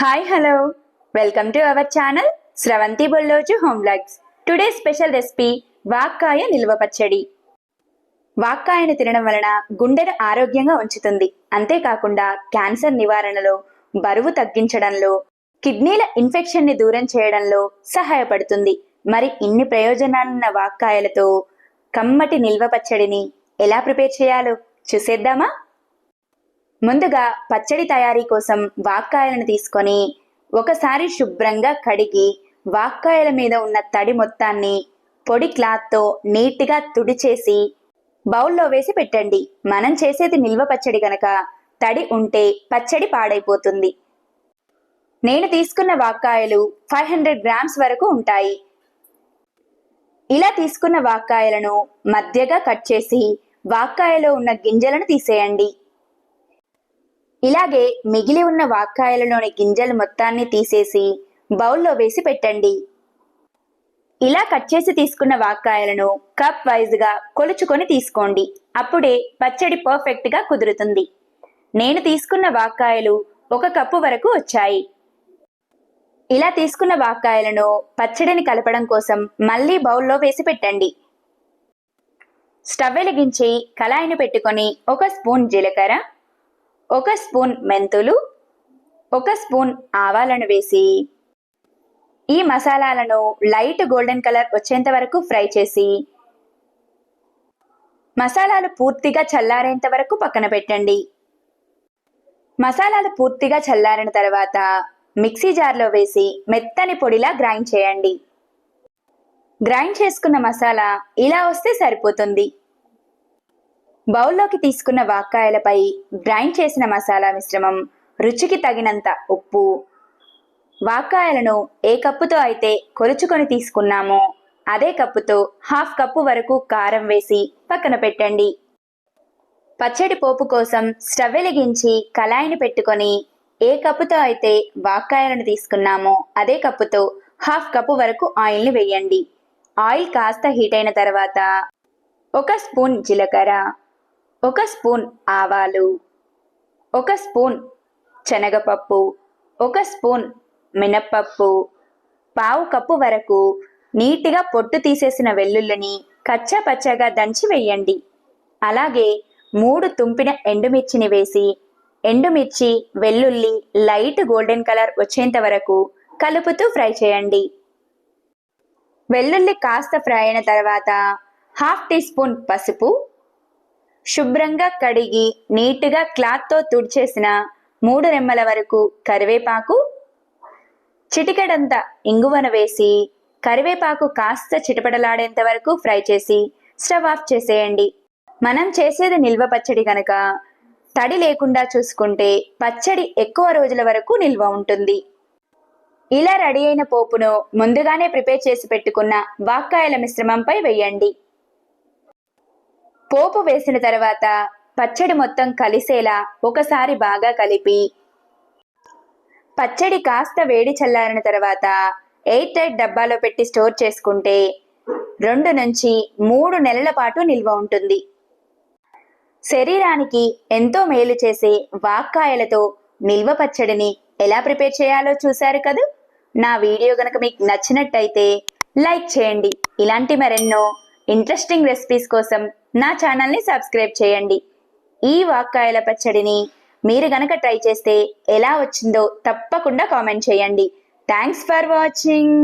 Hi hello welcome to our channel Sravanthi Bolloju home blogs today special recipe వాక్కాయ నిల్వ పచ్చడి వాక్కాయను తినడం వలన గుండెను ఆరోగ్యంగా ఉంచుతుంది. అంతేకాకుండా క్యాన్సర్ నివారణలో బరువు తగ్గించడంలో కిడ్నీల ఇన్ఫెక్షన్ని దూరం చేయడంలో సహాయపడుతుంది. మరి ఇన్ని ప్రయోజనాలున్న వాక్కాయలతో కమ్మటి నిల్వ పచ్చడిని ఎలా ప్రిపేర్ చేయాలో చూసేద్దామా? ముందుగా పచ్చడి తయారీ కోసం వాక్కాయలను తీసుకొని ఒకసారి శుభ్రంగా కడిగి వాక్కాయల మీద ఉన్న తడి మొత్తాన్ని పొడి క్లాత్తో నీట్గా తుడిచేసి బౌల్లో వేసి పెట్టండి. మనం చేసేది నిల్వ పచ్చడి గనక తడి ఉంటే పచ్చడి పాడైపోతుంది. నేను తీసుకున్న వాక్కాయలు ఫైవ్ హండ్రెడ్ గ్రామ్స్ వరకు ఉంటాయి. ఇలా తీసుకున్న వాక్కాయలను మధ్యగా కట్ చేసి వాక్కాయలో ఉన్న గింజలను తీసేయండి. ఇలాగే మిగిలి ఉన్న వాక్కాయలలోని గింజలు మొత్తాన్ని తీసేసి బౌల్లో వేసి పెట్టండి. ఇలా కట్ చేసి తీసుకున్న వాక్కాయలను కప్ వైజ్గా కొలుచుకొని తీసుకోండి. అప్పుడే పచ్చడి పర్ఫెక్ట్గా కుదురుతుంది. నేను తీసుకున్న వాక్కాయలు ఒక కప్పు వరకు వచ్చాయి. ఇలా తీసుకున్న వాక్కాయలను పచ్చడిని కలపడం కోసం మళ్ళీ బౌల్లో వేసి పెట్టండి. స్టవ్ వెలిగించి కళాయిని పెట్టుకొని ఒక స్పూన్ జీలకర్ర ఒక స్పూన్ మెంతులు ఒక స్పూన్ ఆవాలను వేసి ఈ మసాలాలను లైట్ గోల్డెన్ కలర్ వచ్చేంత వరకు ఫ్రై చేసి మసాలాలు పూర్తిగా చల్లారేంత వరకు పక్కన పెట్టండి. మసాలాలు పూర్తిగా చల్లారిన తర్వాత మిక్సీ జార్లో వేసి మెత్తని పొడిలా గ్రైండ్ చేయండి. గ్రైండ్ చేసుకున్న మసాలా ఇలా వస్తే సరిపోతుంది. బౌల్లోకి తీసుకున్న వాక్కాయలపై గ్రైండ్ చేసిన మసాలా మిశ్రమం రుచికి తగినంత ఉప్పు. వాక్కాయలను ఏ కప్పుతో అయితే కొలుచుకొని తీసుకున్నామో అదే కప్పుతో హాఫ్ కప్పు వరకు కారం వేసి పక్కన పెట్టండి. పచ్చడి పోపు కోసం స్టవ్ వెలిగించి కళాయిని పెట్టుకొని ఏ కప్పుతో అయితే వాక్కాయలను తీసుకున్నామో అదే కప్పుతో హాఫ్ కప్పు వరకు ఆయిల్ని వేయండి. ఆయిల్ కాస్త హీట్ అయిన తర్వాత ఒక స్పూన్ జీలకర్ర ఒక స్పూన్ ఆవాలు ఒక స్పూన్ శనగపప్పు ఒక స్పూన్ మినప్పప్పు. పావు కప్పు వరకు నీటిగా పొట్టు తీసేసిన వెల్లుల్లిని కచ్చా పచ్చగా దంచి వేయండి. అలాగే మూడు తుంపిన ఎండుమిర్చిని వేసి ఎండుమిర్చి వెల్లుల్లి లైట్ గోల్డెన్ కలర్ వచ్చేంత వరకు కలుపుతూ ఫ్రై చేయండి. వెల్లుల్లి కాస్త ఫ్రై అయిన తర్వాత హాఫ్ టీ స్పూన్ పసుపు శుభ్రంగా కడిగి నీట్గా క్లాత్తో తుడిచేసిన మూడు రెమ్మల వరకు కరివేపాకు చిటికెడంత ఇంగువను వేసి కరివేపాకు కాస్త చిటపడలాడేంత వరకు ఫ్రై చేసి స్టవ్ ఆఫ్ చేసేయండి. మనం చేసేది నిల్వ పచ్చడి కనుక తడి లేకుండా చూసుకుంటే పచ్చడి ఎక్కువ రోజుల వరకు నిల్వ ఉంటుంది. ఇలా రెడీ అయిన పోపును ముందుగానే ప్రిపేర్ చేసి పెట్టుకున్న వాక్కాయల మిశ్రమంపై వేయండి. పోపు వేసిన తర్వాత పచ్చడి మొత్తం కలిసేలా ఒకసారి బాగా కలిపి పచ్చడి కాస్త వేడి చల్లారిన తర్వాత ఎయిర్ టైట్ డబ్బాలో పెట్టి స్టోర్ చేసుకుంటే రెండు నుంచి మూడు నెలల పాటు నిల్వ ఉంటుంది. శరీరానికి ఎంతో మేలు చేసే వాక్కాయలతో నిల్వ పచ్చడిని ఎలా ప్రిపేర్ చేయాలో చూశారు కదూ? నా వీడియో గనక మీకు నచ్చినట్టయితే లైక్ చేయండి. ఇలాంటి మరెన్నో ఇంట్రెస్టింగ్ రెసిపీస్ కోసం నా ఛానల్ని సబ్స్క్రైబ్ చేయండి. ఈ వాక్కాయల పచ్చడిని మీరు గనక ట్రై చేస్తే ఎలా వచ్చిందో తప్పకుండా కామెంట్ చేయండి. Thanks for watching.